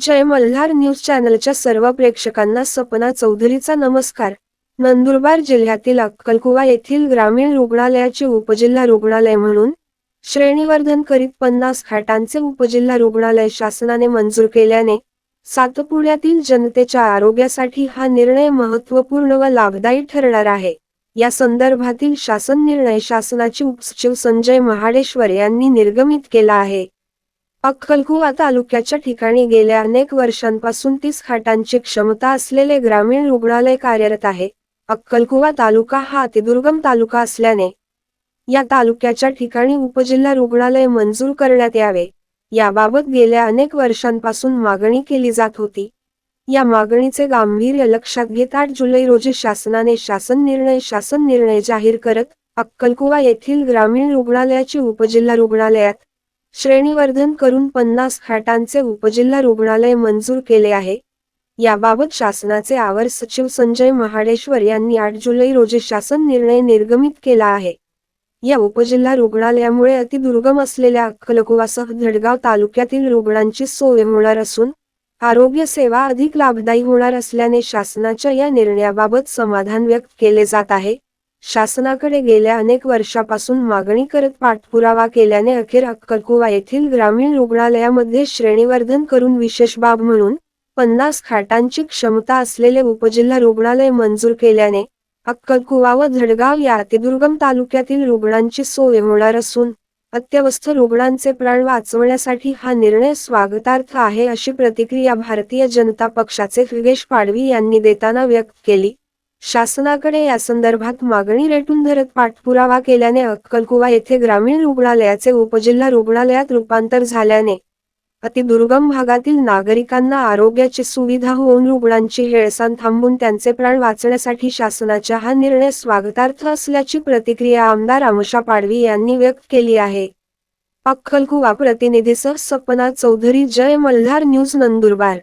जय Malhar news चॅनलच्या सर्व प्रेक्षकांना सपना चौधरीचा नमस्कार. नंदुरबार जिल्ह्यातील अक्कलकुवा येथील ग्रामीण रुग्णालयाचे उपजिल्हा रुग्णालय म्हणून श्रेणीवर्धन करीत पन्नास खाटांचे उपजिल्हा रुग्णालय शासनाने मंजूर केल्याने सातपुड्यातील जनतेच्या आरोग्यासाठी हा निर्णय महत्त्वपूर्ण व लाभदायी ठरणार आहे. या संदर्भातील शासन निर्णय शासनाचे उपसचिव संजय महाडेश्वर यांनी निर्गमित केला आहे. अक्कलकुवा तालुक्याच्या ठिकाणी गेल्या अनेक वर्षांपासून तीस खाटांची क्षमता असलेले ग्रामीण रुग्णालय कार्यरत आहे. अक्कलकुवा तालुका हा अतिदुर्गम तालुका असल्याने या तालुक्याच्या ठिकाणी उपजिल्हा रुग्णालय मंजूर करण्यात यावे. याबाबत गेल्या अनेक वर्षांपासून मागणी केली जात होती. या मागणीचे गांभीर्य लक्षात घेत आठ जुलै रोजी शासनाने शासन निर्णय शासन निर्णय जाहीर करत अक्कलकुवा येथील ग्रामीण रुग्णालयाची उपजिल्हा रुग्णालयात श्रेणीवर्धन करून पन्नास खाटांचे उपजिल्हा रुग्णालय मंजूर केले आहे. याबाबत शासनाचे आवर सचिव संजय महाडेश्वर यांनी आठ जुलै रोजी शासन निर्णय निर्गमित केला आहे. या उपजिल्हा रुग्णालयामुळे अतिदुर्गम असलेल्या अक्कलकुवासह धडगाव तालुक्यातील रुग्णांची सोय होणार असून आरोग्य सेवा अधिक लाभदायी होणार असल्याने शासनाच्या या निर्णयाबाबत समाधान व्यक्त केले जात आहे. शासनाकडे गेल्या अनेक वर्षापासून मागणी करत पाठपुरावा केल्याने अखेर अक्कलकुवा येथील ग्रामीण रुग्णालयामध्ये श्रेणीवर्धन करून विशेष बाब म्हणून पन्नास खाटांची क्षमता असलेले उपजिल्हा रुग्णालय मंजूर केल्याने अक्कलकुवा व धडगाव या अतिदुर्गम तालुक्यातील रुग्णांची सोय होणार असून अत्यवस्थ रुग्णांचे प्राण वाचवण्यासाठी हा निर्णय स्वागतार्थ आहे अशी प्रतिक्रिया भारतीय जनता पक्षाचे योगेश पाडवी यांनी देताना व्यक्त केली. शासनाकडे या संदर्भात मागणी रेटून धरत पाठपुरावा केल्याने अक्कलकुवा येथे ग्रामीण रुग्णालयाचे उपजिल्हा रुग्णालयात रूपांतर झाल्याने अतिदुर्गम भागातील नागरिकांना आरोग्याची सुविधा होऊन रुग्णांची हेळसांड थांबून त्यांचे प्राण वाचण्यासाठी शासनाचा हा निर्णय स्वागतार्थ असल्याची प्रतिक्रिया आमदार आमशा पाडवी यांनी व्यक्त केली आहे. अक्कलकुवा प्रतिनिधीसह सपना चौधरी जय मल्हार न्यूज नंदुरबार.